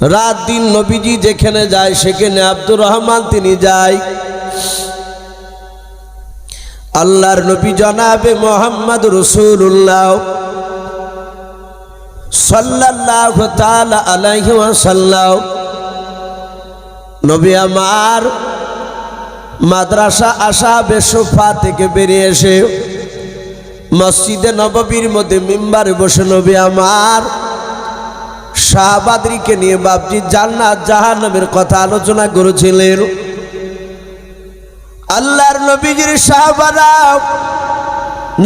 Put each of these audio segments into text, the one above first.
রাত দিন নবীজি যেখানে যায়, সেখানে আব্দুর রহমান তিনি যায়। আল্লাহর নবী জনাবে মোহাম্মদ রসুল্লাহ মাদ্রাসা থেকে বেরিয়ে এসে মসজিদে নববীর মধ্যে মিম্বারে বসে নবী আমার শাহবাদরিকে নিয়ে বাবজি জান্নাত জাহান্নামের কথা আলোচনা করেছিলেন। আল্লাহর নবীজির শাহবাদা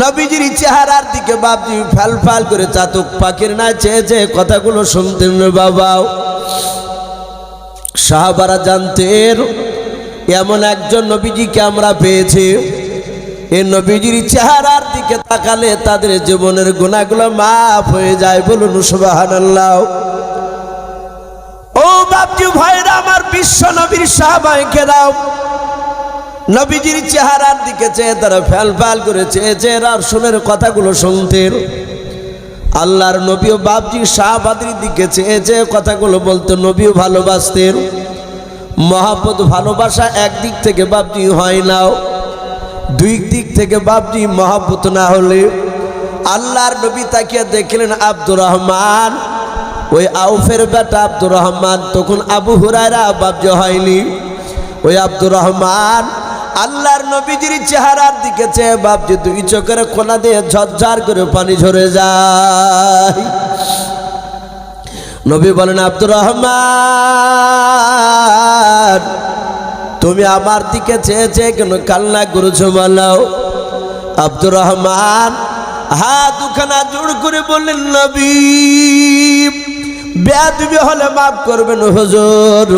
নবীজির চেহারার দিকে বাবজি ফাল ফাল করে চাতক পাখির না চেয়ে চেয়ে কথাগুলো শুনতেন বাবাও সাহাবারা জানতেন, এমন একজন নবীজিকে আমরা পেয়েছি। এই নবীজির চেহারার দিকে তাকালে তাদের জীবনের গুণাগুলো মাফ হয়ে যায়। বলুন, সুবহানাল্লাহ। ও বাপজি ভাইরা, আমার বিশ্ব নবীর সাহাবাইকে দাও। নবীজির চেহারার দিকে চেয়ে তারা ফ্যাল ফ্যাল করে চেয়ে চেয়ে রাসূলের কথাগুলো শুনতেন আল্লাহর নবীও বাপজি শাহবাদির দিকে চেয়ে চেয়ে কথাগুলো বলতো নবীও ভালোবাসতেন। মহাপদ ভালোবাসা একদিক থেকে বাপজি হয় নাও দুই দিক থেকে বাপজি মহাপত না হলে আল্লাহর নবী তাকিয়ে দেখলেন আব্দুর রহমান। ওই আউফের বেটা আব্দুর রহমান, তখন আবু হুরায়রা বাপজি হয়নি। ওই আব্দুর রহমান আল্লাহর নবীজির চেহারার দিকে চেয়ে বাপজি দুই চোখের কোনা দিয়ে ঝরঝর করে পানি ঝরে যায়। নবী বলেন, আব্দুর রহমান তুমি আমার দিকে চেয়ে চেয়ে কেন কান্না করেছ বলো আব্দুর রহমান হাত দুখানা জোর করে বললেন, নবী, বেয়াদবি হলে মাফ করবেন হুজুর।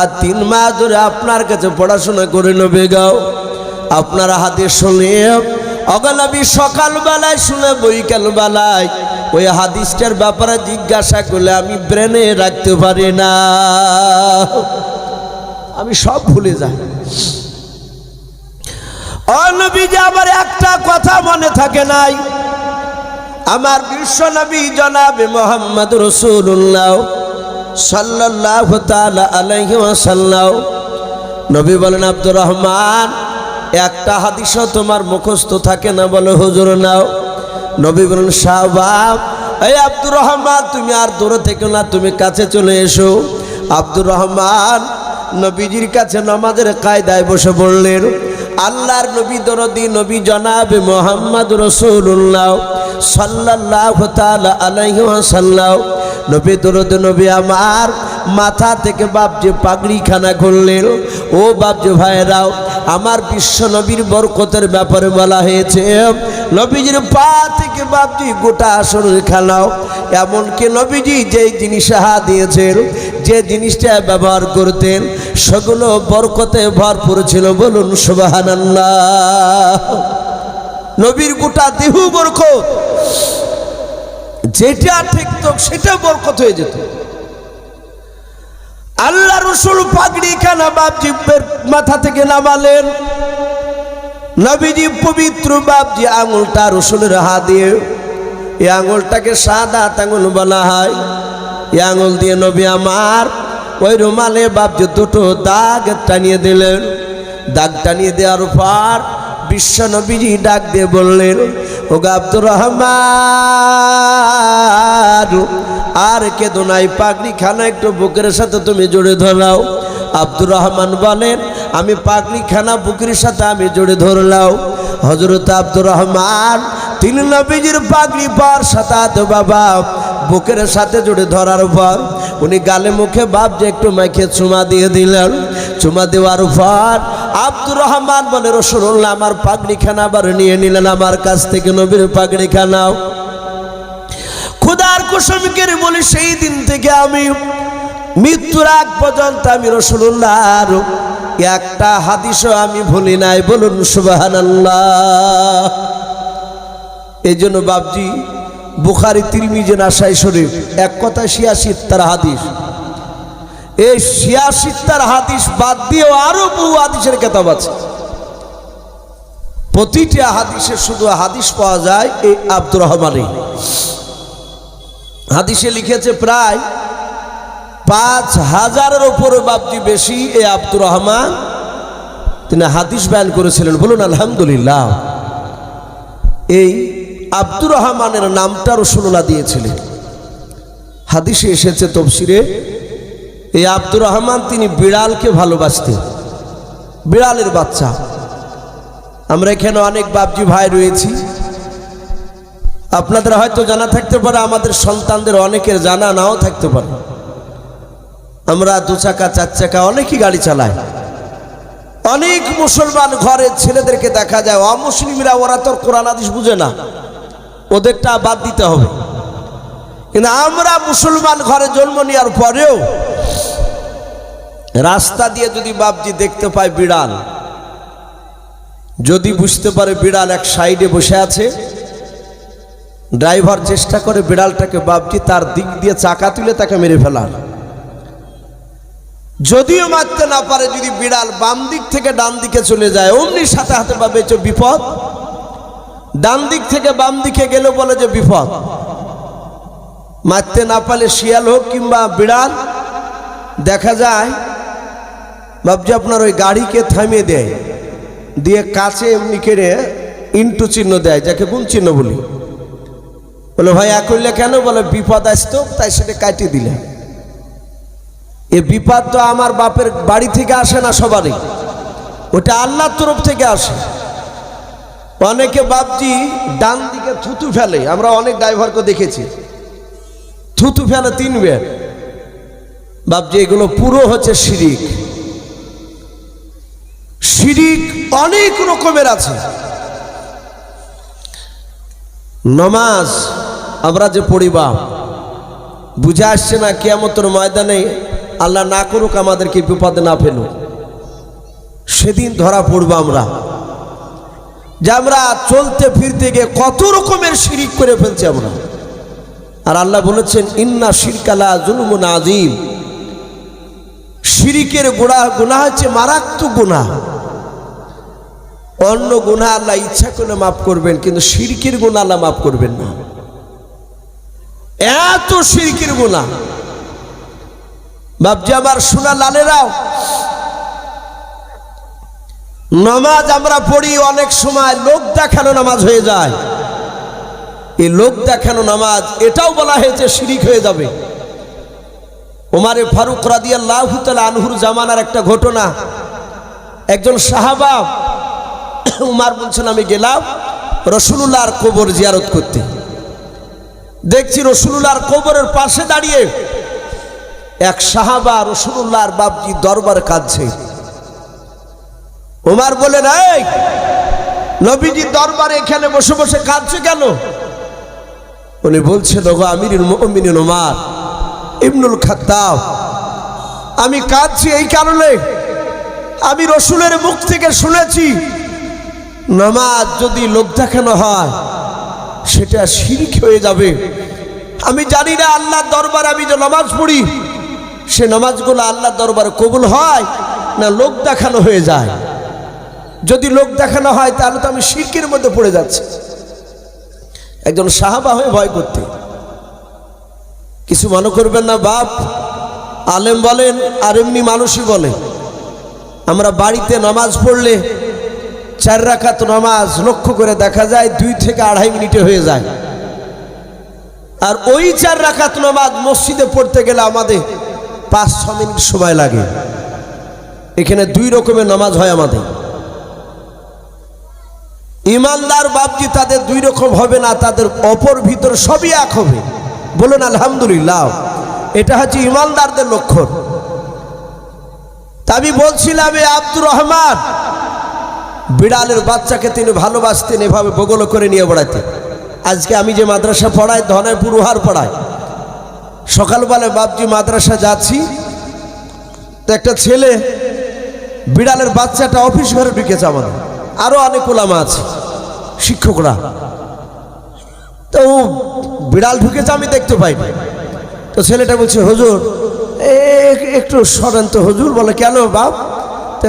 আর তিন মাস ধরে আপনার কাছে পড়াশোনা করে নেবে গাও আপনার হাতে শুনে অগলাবি সকালবেলায় শুনে বৈকাল বেলায় ওই হাদিসটার ব্যাপারে জিজ্ঞাসা করলে আমি ব্রেনে রাখতে পারি না। আমি সব ভুলে যাই। অনবীজি আমার একটা কথা মনে থাকে নাই। আমার বিশ্ব নবী জনাবে মোহাম্মদ রসুল্লাহ সাল্লাহ ওয়াসাল্লাম। নবী বলেন, আব্দুর রহমান, একটা হাদিসও তোমার মুখস্থ থাকে না বলে হুজুর নাও। নবী বলেন শাহবাব এই আব্দুর রহমান, তুমি আর দূরে থেকে না, তুমি কাছে চলে এসো। আব্দুর রহমান নবীজির কাছে নমাজের কায়দায় বসে পড়লেন আল্লাহর নবী দরদি, নবী জনাবে মোহাম্মদ রসুল্লাহ সাল্লাহ তালা আলাইহি ওয়াসাল্লাম। নবী দরদ, নবী আমার মাথা থেকে বাপজি পাগড়িখানা করলেন ও বাপজি ভাইরাও আমার বিশ্ব নবীর বরকতের ব্যাপারে বলা হয়েছে, নবীজির পা থেকে বাপজি গোটা শরীর খানাও এমনকি নবীজি যেই জিনিস হা দিয়েছেন, যে জিনিসটা ব্যবহার করতেন সেগুলো বরকতে ভরপুর ছিল বলুন সুবাহান্লাহ নবীর গোটা দেহু বরকত যেটা ঠিকতো সেটা বরকত হয়ে যেত। আল্লাহ রসুল পাগড়ি খানা বাপজিবের মাথা থেকে নামালেন। নবীজি পবিত্র বাপজি আঙুলটা রসুলের হাত দিয়ে, এই আঙুলটাকে সাদা আঙুল বলা হয়। এই আঙুল দিয়ে নবী আমার ওই রুমালে বাপজি দুটো দাগ টানিয়ে দিলেন। দাগ টানিয়ে দেওয়ার পর বিশ্ব নবীজি ডাক দিয়ে বললেন ও আব্দুর রহমান, আর কে দোনাই পাগড়ি খানা একটু বুকের সাথে তুমি জড়ে ধরাও। আব্দুর রহমান বলেন, আমি পাগড়ি খানা বুকের সাথে আমি জড়ে ধরলাও হজরত আব্দুর রহমান, তিন নবীজির পাগড়ি পর সাতাত বাবা বুকের সাথে জুড়ে ধরার পর উনি গালে মুখে বাপ যে একটু মাইকে চুমা দিয়ে দিলেন, চুমা দেওয়ার পর আব্দুর রহমান বলে রসুল্লাহ আমার পাগড়ি খানা আবার নিয়ে নিলেন আমার কাছ থেকে, নবীর পাগড়ি খানাও খুদার কুসুমকে বলি, সেই দিন থেকে আমি মৃত্যুর আগ পর্যন্ত আমি রসুল্লাহ একটা হাদিসও আমি ভুলি নাই। বলুন সুবাহান এই জন্য বাবজি বুখারি, তিরমিজে, নাসাই শরীফ। এক কথা শিয়াশিত তার হাদিস। এই শিয়াশিত তার হাদিস বাদ দিয়েও আরও বহু হাদিসের কেতাব আছে। প্রতিটা হাদিসে শুধু হাদিস পাওয়া যায় এই আব্দুর রহমানে হাদিসে লিখেছে প্রায় পাঁচ হাজারের ওপরে বাপজি বেশি এ আব্দুর রহমান তিনি হাদিস বয়ান করেছিলেন। বলুন, আলহামদুলিল্লাহ। এই আব্দুর রহমানের নামটা রসুল্লাহ দিয়েছিলেন। হাদিসে এসেছে তফসিরে, এই আব্দুর রহমান তিনি বিড়ালকে ভালোবাসতেন। বিড়ালের বাচ্চা। আমরা এখানে অনেক বাপজি ভাই রয়েছি। আপনাদের হয়তো জানা থাকতে পারে, আমাদের সন্তানদের অনেকের জানা নাও থাকতে পারে। আমরা দু চাকা, চার চাকা অনেকই গাড়ি চালাই। অনেক মুসলমান ঘরের ছেলেদেরকে দেখা যায়, অমুসলিমরা, ওরা তোর কোরআন আদিস বুঝে না। ওদেরটা বাদ দিতে হবে। কিন্তু আমরা মুসলমান ঘরে জন্ম নেওয়ার পরেও রাস্তা দিয়ে যদি বাপজি দেখতে পায় বিড়াল, যদি বুঝতে পারে বিড়াল এক সাইডে বসে আছে, ড্রাইভার চেষ্টা করে বিড়ালটাকে বাপজি তার দিক দিয়ে চাকা তুলে তাকে মেরে ফেলার। যদিও মারতে না পারে, যদি বিড়াল বাম দিক থেকে ডান দিকে চলে যায়, অমনি সাথে হাতে পাবে বিপদ। ডান দিক থেকে বাম দিকে গেলে বলে যে বিপদ। মারতে না পারলে শিয়াল হোক কিংবা বিড়াল, দেখা যায়, ভাবছি আপনার ওই গাড়িকে থামিয়ে দেয়, দিয়ে কাছে এমনি কেড়ে ইন্টু চিহ্ন দেয়, যাকে গুণ চিহ্ন বলি। বলে, ভাই এক কেন? বলে, বিপদ আসতো তাই সেটা কাটিয়ে দিলে এ বিপদ তো আমার বাপের বাড়ি থেকে আসে না সবারই। ওটা আল্লাহর তরফ থেকে আসে। অনেকে বাপজি ডান দিকে থুতু ফেলে, আমরা অনেক ড্রাইভারকে দেখেছি। থুতু ফেলে তিন বের বাপজি এগুলো পুরো হচ্ছে শিরিক। শিরিক অনেক রকমের আছে। নমাজ, আমরা যে পড়িবা বুঝে আসছে না কেয়ামতের ময়দানে আল্লাহ না করুক আমাদেরকে বিপদে না ফেলুক। সেদিন ধরা পড়ব আমরা। যে আমরা চলতে ফিরতে গিয়ে কত রকমের শিরিক করে ফেলছি আমরা। আর আল্লাহ বলেছেন, ইন্না শিরকালা জুলুমুন আজিম শিরিকের গোড়া গুণা হচ্ছে মারাত্মক গুণা অন্য গুণা আল্লাহ ইচ্ছা করলে মাফ করবেন, কিন্তু শিরকের গুণা আল্লাহ মাফ করবেন না। এত শিরকের গুণা বাপজি আমার সোনা লালেরাও নামাজ আমরা পড়ি অনেক সময়, লোক দেখানো নামাজ হয়ে যায়। এই লোক দেখানো নামাজ, এটাও বলা হয়েছে শিরিক হয়ে যাবে। ওমারে ফারুক রাদিয়াল্লাহ আনহুর জামানার একটা ঘটনা। একজন সাহাবা, উমার বলছেন, আমি গেলাম রসুলুল্লাহর কবর জিয়ারত করতে। দেখছি রসুলুল্লাহর কবরের পাশে দাঁড়িয়ে এক সাহাবা রসুলুল্লাহর বাপজি দরবার কাঁদছে। উমার বলে এই নবীজি দরবারে এখানে বসে বসে কাঁদছে কেন? উনি বলছেন, ওগো আমিরুল মুমিনিন উমার ইবনুল খাত্তাব, আমি কাঁদছি এই কারণে। আমি রসুলের মুখ থেকে শুনেছি, নামাজ যদি লোক দেখানো হয়, সেটা শিরিক হয়ে যাবে। আমি জানি না আল্লাহর দরবার আমি যে নামাজ পড়ি, সে নামাজগুলো আল্লাহর দরবার কবুল হয় না লোক দেখানো হয়ে যায়? যদি লোক দেখানো হয়, তাহলে তো আমি শিরকের মধ্যে পড়ে যাচ্ছি। একজন সাহাবা হয়ে ভয় করতে। কিছু মনে করবেন না, বাপ। আলেম বলেন, আর এমনি মানুষই বলে। আমরা বাড়িতে নামাজ পড়লে চার রাখাত নামাজ লক্ষ্য করে দেখা যায়, দুই থেকে আড়াই মিনিটে হয়ে যায়। আর ওই চার রাখাত নামাজ মসজিদে পড়তে গেলে আমাদের পাঁচ, ছ মিনিট সময় লাগে। এখানে দুই রকমের নামাজ হয় আমাদের। ইমানদার বাপজি তাদের দুই রকম হবে না, তাদের অপর ভিতর সবই এক হবে। বলুন, আলহামদুলিল্লাহ। এটা হচ্ছে ইমানদারদের লক্ষণ। আমি বলছিলাম, এ আব্দুর রহমান, বিড়ালের বাচ্চাকে তিনি ভালোবাসতেন, এভাবে বগল করে নিয়ে বেড়াতেন আজকে আমি যে মাদ্রাসা পড়াই ধনাইপুর উহার পড়াই, সকালবেলায় বাপজি মাদ্রাসা যাচ্ছি, তো একটা ছেলে বিড়ালের বাচ্চাটা অফিস ঘরে ঢুকেছে আমাদের। আরও অনেক ওলামা আছে, শিক্ষকরা। তো বিড়াল ঢুকেছে, আমি দেখতে পাই তো ছেলেটা বলছে, হজুর একটু সরেন তো হুজুর। বলে, কেন বাপ?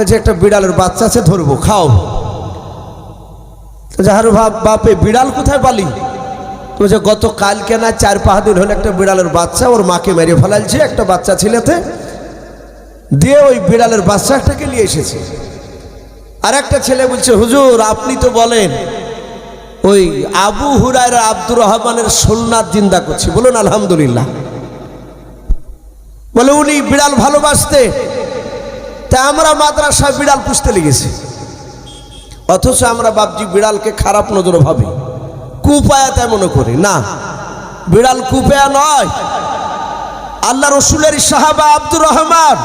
যে একটা বিড়ালের বাচ্চা আছে, ধরবো, খাও। তো যাহার বাপ, বাপে, বিড়াল কোথায় পালি? তো বলছে গত কালকে না, চার পাঁচ দিন হলে একটা বিড়ালের বাচ্চা, ওর মাকে মেরে ফেলাইছে, একটা বাচ্চা ছেলেতে। দিয়ে ওই বিড়ালের বাচ্চাটাকে নিয়ে এসেছে। আর একটা ছেলে বলছে, হুজুর, আপনি তো বলেন, ওই আবু হুরায়রা আব্দুর রহমানের সোলনাথ জিন্দা করছি। বলুন, আলহামদুলিল্লাহ। বলে, উনি বিড়াল ভালোবাসতে, তা আমরা মাদ্রাসা বিড়াল পুষতে লেগেছি। অথচ আমরা বাপজি বিড়ালকে খারাপ নজরে ভাবি। কুপায়া মনে করি, না, বিড়াল কুপায়া নয়। আল্লাহ রসুলের সাহাবা আব্দুর রহমান,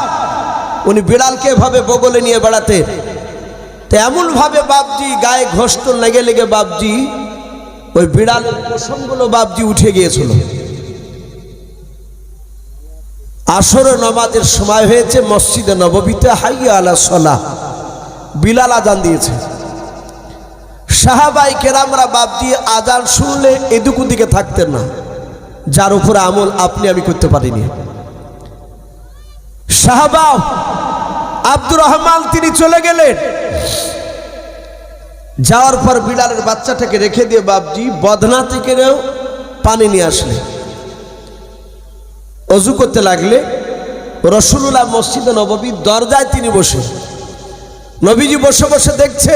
উনি বিড়ালকে এভাবে বগলে নিয়ে বেড়াতে তো এমনভাবে বাপজি গায়ে ঘষ্ট লেগে লেগে বাপজি ওই বিড়ালের প্রসঙ্গগুলো বাপজি উঠে গিয়েছিল। আসরে নমাজের সময় হয়েছে, মসজিদে নববীতে হাইয়া আলা সলা, বিলাল আজান দিয়েছে। সাহাবাই কেরামরা বাপজি আজান শুনলে এদুকু দিকে থাকতেন না, যার উপরে আমল আপনি আমি করতে পারিনি। সাহাবা আব্দুর রহমান, তিনি চলে গেলেন। যাওয়ার পর বিড়ালের বাচ্চাটাকে রেখে দিয়ে বাপজি বদনা থেকে রেও পানি নিয়ে আসলে। অজু করতে লাগলে রসুল্লাহ মসজিদে নববী দরজায় তিনি বসে। নবীজি বসে বসে দেখছে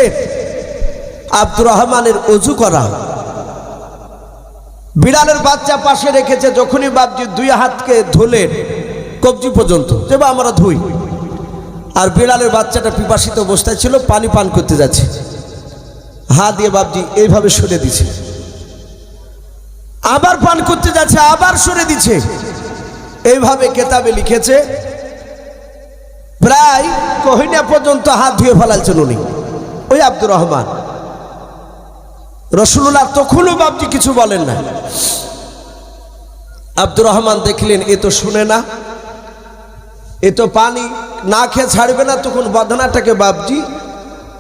আব্দুর রহমানের অজু করা। বিড়ালের বাচ্চা পাশে রেখেছে, যখনই বাপজি দুই হাতকে ধুলেন কবজি পর্যন্ত, যে আমরা ধুই। আর বিড়ালের বাচ্চাটা পিপাসিত অবস্থায় ছিল, পানি পান করতে যাচ্ছে। হাত দিয়ে বাপজি এইভাবে সরে দিছে। আবার পান করতে যাচ্ছে, আবার সরে দিচ্ছে এইভাবে কেতাবে লিখেছে, প্রায় কহিনা পর্যন্ত হাত ধুয়ে ফেলাইছেন উনি। ওই আব্দুর রহমান। রসুল্লাহ তখনও বাপজি কিছু বলেন না আব্দুর রহমান দেখলেন, এ তো শুনে না। এ তো পানি না খেয়ে ছাড়বে না, তখন বদনাটাকে বাপজি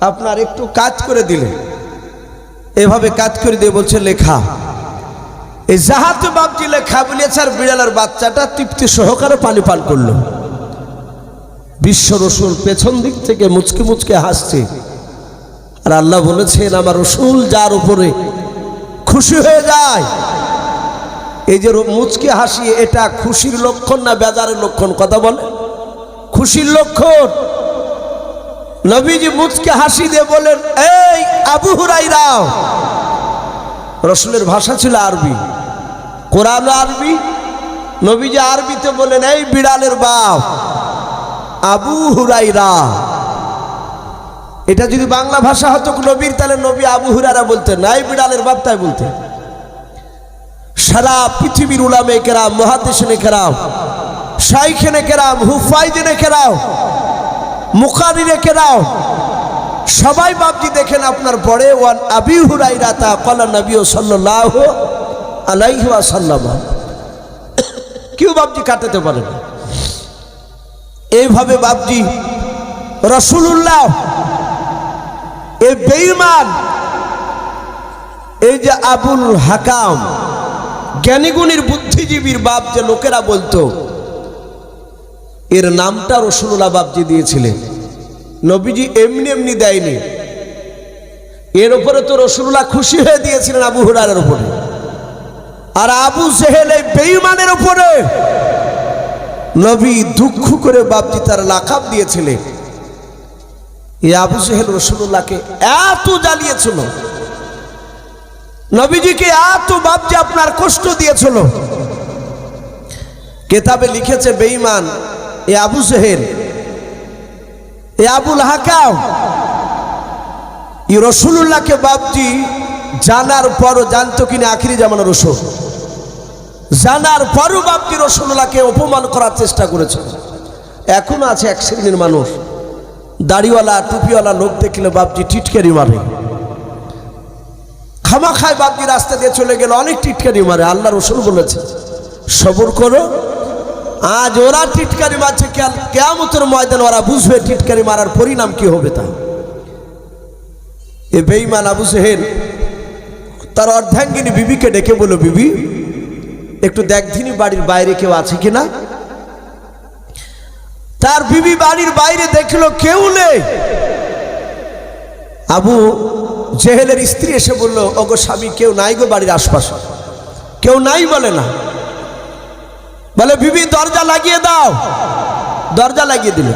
আপনার একটু কাজ করে দিলেন এভাবে কাজ করে দিয়ে বলছে, লেখা। এই জাহাতে বাপজি লেখা বলেছে, আর বিড়ালের বাচ্চাটা তৃপ্তি সহকারে পানি পান করল। বিশ্ব রসুল পেছন দিক থেকে মুচকে মুচকে হাসছে। আর আল্লাহ বলেছেন, আমার রসুল যার উপরে খুশি হয়ে যায়, এই যে মুচকে হাসি, এটা খুশির লক্ষণ না বেজারের লক্ষণ? কথা বলে। খুশির লক্ষণ। নবীজি মুচকে হাসি দিয়ে বলেন এই আবু হুরাইরাও রসুলের ভাষা ছিল আরবি। কোরআন আরবি, নবীজি আরবিতে বলেন এই বিড়ালের বাপ, আবু হুরাইরা এটা যদি বাংলা ভাষা হতো নবীর, তাহলে নবী আবু হুরারা বলতেন এই বিড়ালের বাপ তাই বলতেন। সারা পৃথিবীর উলামে কেরাম, মহাদেশনে কেরাম শাইখেনে কেরাম, হুফাইদিনে কেরাম মুখারিনে কেরাম, সবাই বাপজি দেখেন আপনার পরে, ওয়ান আবি হুরাইরা রাতা কলা নবী সাল্লাহ আলাইহি ওয়াসাল্লাম। কেউ বাপজি কাটাতে পারে না। এইভাবে বাপজি রসুল্লাহ এই বেইমান এই যে আবুল হাকাম, জ্ঞানীগুণীর বুদ্ধিজীবীর বাপ যে লোকেরা বলতো এর নামটা রসুল্লাহ বাবজি দিয়েছিলেন। নবীজি এমনি এমনি দেয়নি। এর উপরে তো রসুল্লাহ খুশি হয়ে দিয়েছিলেন আবু হুরারের উপরে। আর আবু সেহেল এই বেইমানের উপরে নবী দুঃখ করে বাবজি তার লাকাব দিয়েছিলেন। এই আবু সেহেল রসুল্লাহকে এত জ্বালিয়েছিল। নবীজিকে এত বাবজি আপনার কষ্ট দিয়েছিল। কেতাবে লিখেছে, বেঈমান এ আবু সেহেল এ আবুল হাকাম। ই রসুল্লাহকে বাপজি জানার পরও জানতো কিনা আখিরি জামানোর রসুল। জানার পরও বাপজি রসুল্লাহকে অপমান করার চেষ্টা করেছে। এখন আছে এক শ্রেণির মানুষ। দাড়িওয়ালা, টুপিওয়ালা লোক দেখলে বাপজি টিটকারি মারে। খামা খায় বাপজি রাস্তা দিয়ে চলে গেলে অনেক টিটকারি মারে। আল্লাহ রসুল বলেছে, সবর করো আজ ওরা টিটকারি মারছে কেয়ামতের ময়দান ওরা বুঝবে টিটকারি মারার পরিণাম কি হবে তা এ বেইমান আবু সেহেল, তার অর্ধাঙ্গিনী বিবিকে ডেকে বলো বিবি, একটু দেখধিনি বাড়ির বাইরে কেউ আছে কিনা? তার বিবি বাড়ির বাইরে দেখল কেউ নেই। আবু জেহেলের স্ত্রী এসে বলল, ওগো স্বামী, কেউ নাই গো বাড়ির আশপাশে। কেউ নাই বলে না। বলে বিবি দরজা লাগিয়ে দাও। দরজা লাগিয়ে দিল।